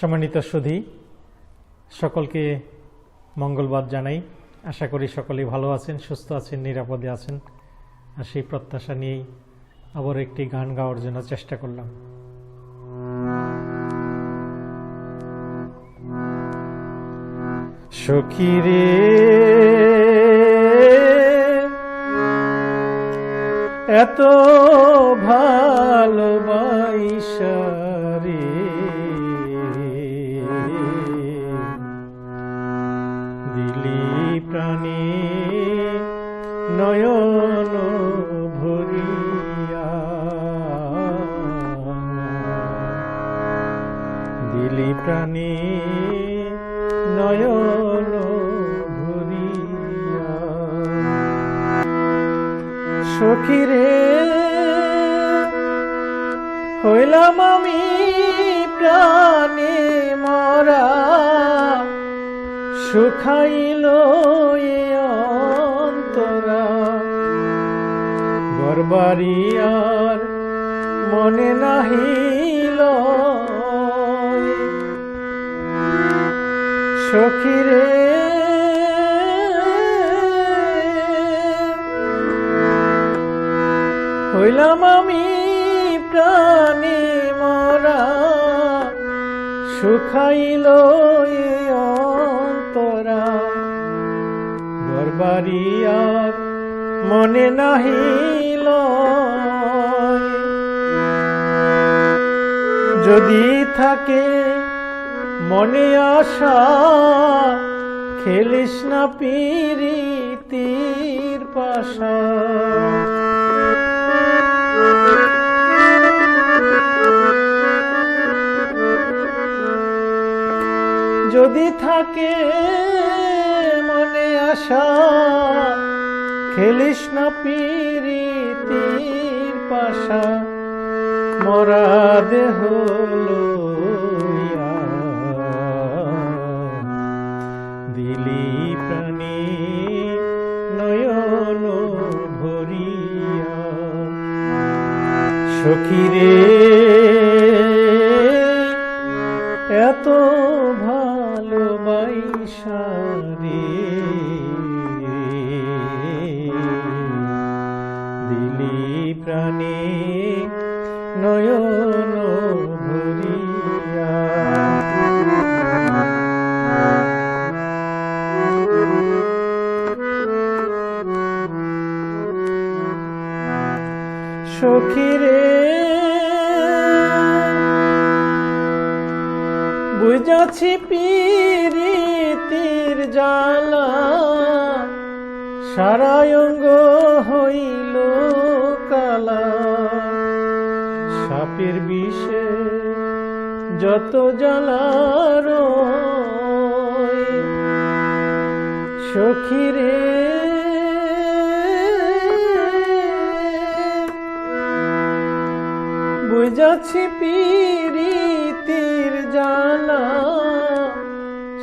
সম্মানিত সুধী, সকলকে মঙ্গলবার জানাই। আশা করি সকলেই ভালো আছেন, সুস্থ আছেন, নিরাপদে আছেন। আর সেই প্রত্যাশা নিয়েই আবার একটি গান গাওয়ার জন্য চেষ্টা করলাম। সখী রে, এত ভালোবাসা নয়ন ভরিয়া। দিলি প্রাণী নয়ন ভরিয়া। সখী রে হইলাম আমি প্রাণে মরা। সুখাইল অন্তরা। আর মনে নাহিল সখী রে, হইলাম আমি প্রাণে মরা সুখাইল অন্তরা। গরবারি আর মনে নাহিল যদি থাকে মনে আশা খেলিস না পিরিতির পাশা। যদি থাকে মনে আশা খেলিস না পিরিতির পাশা মরা দেহ দিলি প্রাণী নয়ন ভরিয়া। সখীরে এত ভালোবাসা সখীরে। বুঝাছি পিরিতির জালা সারায়ঙ্গ হইল কালা। সাপের বিষে যত জ্বালার সখীরে। বুঝাছি পিরিতির জালা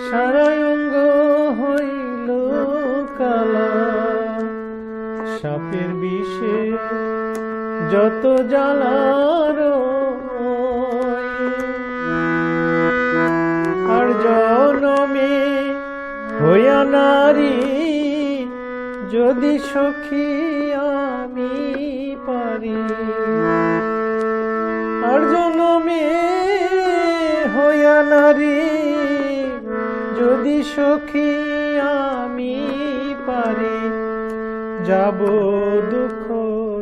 সারায়ঙ্গ হইল কালা। সাপের বিষে যত জ্বালার আর জনমে হইয়া নারী, যদি সখী আমি পারি। নারী যদি সখী আমি পারি যাব দুঃখ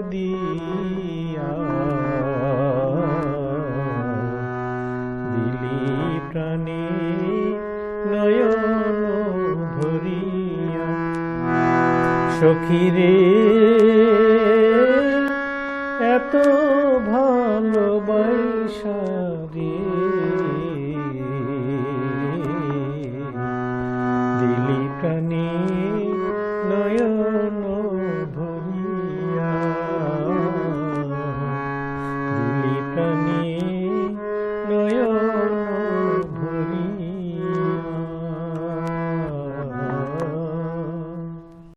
দিয়া। দিলি প্রাণী নয়ন এত ভালোবাসা রে ಕನಿ